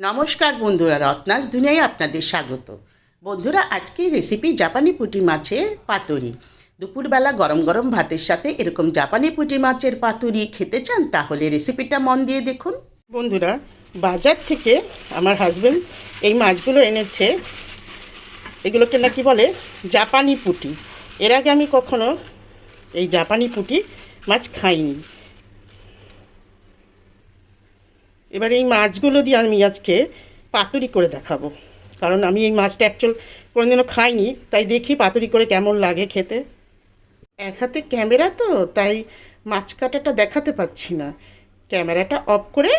নমস্কার বন্ধুরা, রত্নাস দুনিয়ায় আপনাদের স্বাগত। বন্ধুরা, আজকের রেসিপি জাপানি পুঁটি মাছের পাতুরি। দুপুরবেলা গরম গরম ভাতের সাথে এরকম জাপানি পুঁটি মাছের পাতুরি খেতে চান, তাহলে রেসিপিটা মন দিয়ে দেখুন। বন্ধুরা, বাজার থেকে আমার হাজবেন্ড এই মাছগুলো এনেছে। এগুলোকে নাকি বলে জাপানি পুঁটি। এর আগে আমি কখনো এই জাপানি পুঁটি মাছ খাইনি। এবার এই মাছগুলো দিয়ে আমি আজকে পাতুরি করে দেখাবো। কারণ আমি এই মাছটা অ্যাকচুয়াল কোনোদিনও খাইনি, তাই দেখি পাতুরি করে কেমন লাগে খেতে। এক হাতে ক্যামেরা তো, তাই মাছ কাটাটা দেখাতে পাচ্ছি না। ক্যামেরাটা অফ করে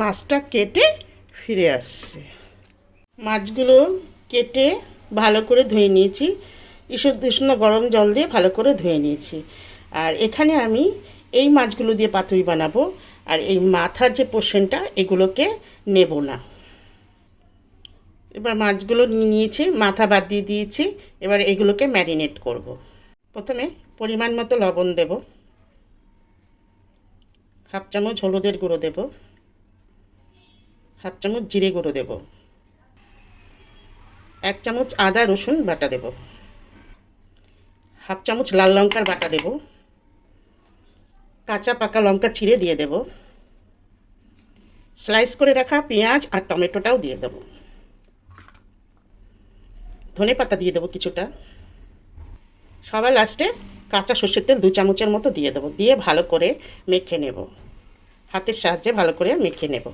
মাছটা কেটে ফিরে আসছে। মাছগুলো কেটে ভালো করে ধুয়ে নিয়েছি। ঈষৎ উষ্ণ গরম জল দিয়ে ভালো করে ধুয়ে নিয়েছি। আর এখানে আমি এই মাছগুলো দিয়ে পাতুরি বানাবো। আর এই মাথার যে পোর্শনটা এগুলোকে নেব না। এবার মাছগুলো নিয়ে নিয়েছি, মাথা বাদ দিয়ে দিয়েছি, এবার এগুলোকে ম্যারিনেট করব। প্রথমে পরিমাণ মতো লবণ দেব। হাফ চামচ হলুদের গুঁড়ো দেব। হাফ চামচ জিরে গুঁড়ো দেব। এক চামচ আদা, রসুন বাটা দেব। হাফ চামচ লাল লঙ্কার বাটা দেব। কাঁচা পাকা লঙ্কা চিড়ে দিয়ে দেব। স্লাইস করে রাখা, পেঁয়াজ আর টমেটোটাও দিয়ে দেব। ধনে পাতা দিয়ে দেবো কিছুটা। সবার লাস্টে কাঁচা সর্ষের তেল দু চামচের মতো দিয়ে দেবো। দিয়ে ভালো করে মেখে নেব। হাতের সাহায্যে ভালো করে মেখে নেব।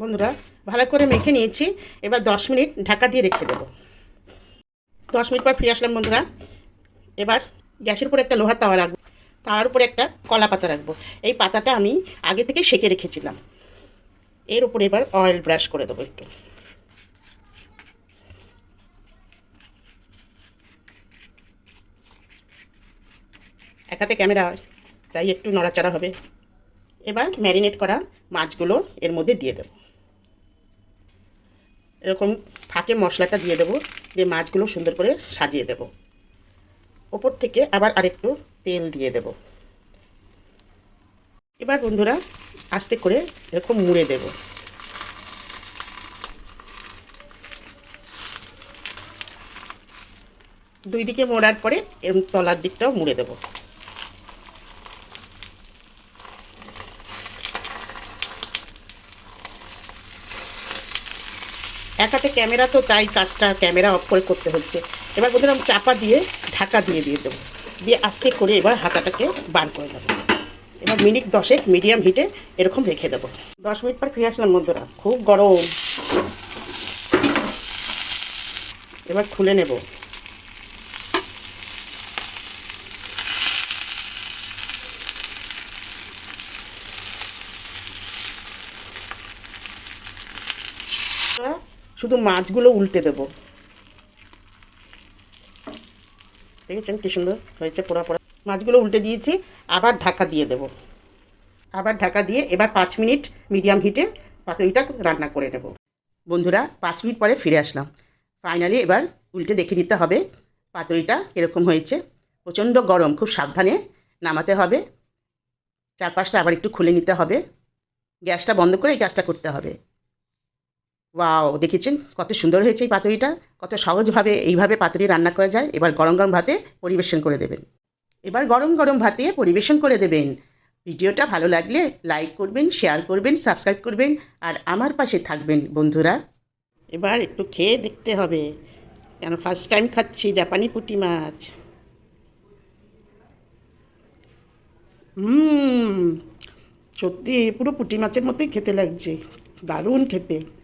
বন্ধুরা, ভালো করে মেখে নিয়েছি। এবার দশ মিনিট ঢাকা দিয়ে রেখে দেবো। দশ মিনিট পর ফিরে আসলাম বন্ধুরা। এবার গ্যাসের উপরে একটা লোহার তাওয়া রাখব। তার উপরে একটা কলা পাতা রাখব। এই পাতাটা আমি আগে থেকে সেকে রেখেছিলাম। এর উপরে এবার অয়েল ব্রাশ করে দেবো একটু। একাতে ক্যামেরা তাই একটু নড়াচড়া হবে। এবার ম্যারিনেট করা মাছগুলো এর মধ্যে দিয়ে দেবো। এরকম ফাঁকে মশলাটা দিয়ে দেবো, দিয়ে মাছগুলো সুন্দর করে সাজিয়ে দেব। ওপর থেকে আবার আরেকটু তেল দিয়ে দেব। এবার বন্ধুরা আস্তে করে এরকম মুড়ে দেব। দুই দিকে মোড়ার পরে এর তলার দিকটাও মুড়ে দেবো। এক হাতে ক্যামেরা তো তাই কাজটা ক্যামেরা অফ করে করতে হচ্ছে। এবার বলছিলাম চাপা দিয়ে ঢাকা দিয়ে দিয়ে দেবো। দিয়ে আস্তে করে এবার হাতাটাকে বার করে দেবো এবার মিনিট দশেক মিডিয়াম হিটে এরকম রেখে দেবো। দশ মিনিট পর ফিরে আসলাম বন্ধুরা, খুব গরম। এবার খুলে নেব। শুধু মাছগুলো উল্টে দেবো। দেখেছেন কি সুন্দর হয়েছে পোড়া পোড়া। মাছগুলো উল্টে দিয়েছি, আবার ঢাকা দিয়ে দেব। আবার ঢাকা দিয়ে এবার পাঁচ মিনিট মিডিয়াম হিটে পাতুরিটা রান্না করে নেব। বন্ধুরা, পাঁচ মিনিট পরে ফিরে আসলাম। ফাইনালি এবার উল্টে দেখে নিতে হবে পাতুরিটা এরকম হয়েছে। প্রচণ্ড গরম, খুব সাবধানে নামাতে হবে। চারপাশটা আবার একটু খুলে নিতে হবে। গ্যাসটা বন্ধ করে এই কাজটা করতে হবে। ওয়াও দেখেছেন কত সুন্দর হয়েছে এই পাতুরিটা। কত সহজভাবে এইভাবে পাতুরি রান্না করা যায়। এবার গরম গরম ভাতে পরিবেশন করে দেবেন। এবার গরম গরম ভাতে পরিবেশন করে দেবেন। ভিডিওটা ভালো লাগলে লাইক করবেন, শেয়ার করবেন, সাবস্ক্রাইব করবেন, আর আমার পাশে থাকবেন বন্ধুরা। এবার একটু খেয়ে দেখতে হবে। কেন ফার্স্ট টাইম খাচ্ছি জাপানি পুঁটি মাছ। হুম, সত্যি পুরো পুঁটি মাছের মতোই খেতে লাগছে। দারুণ খেতে।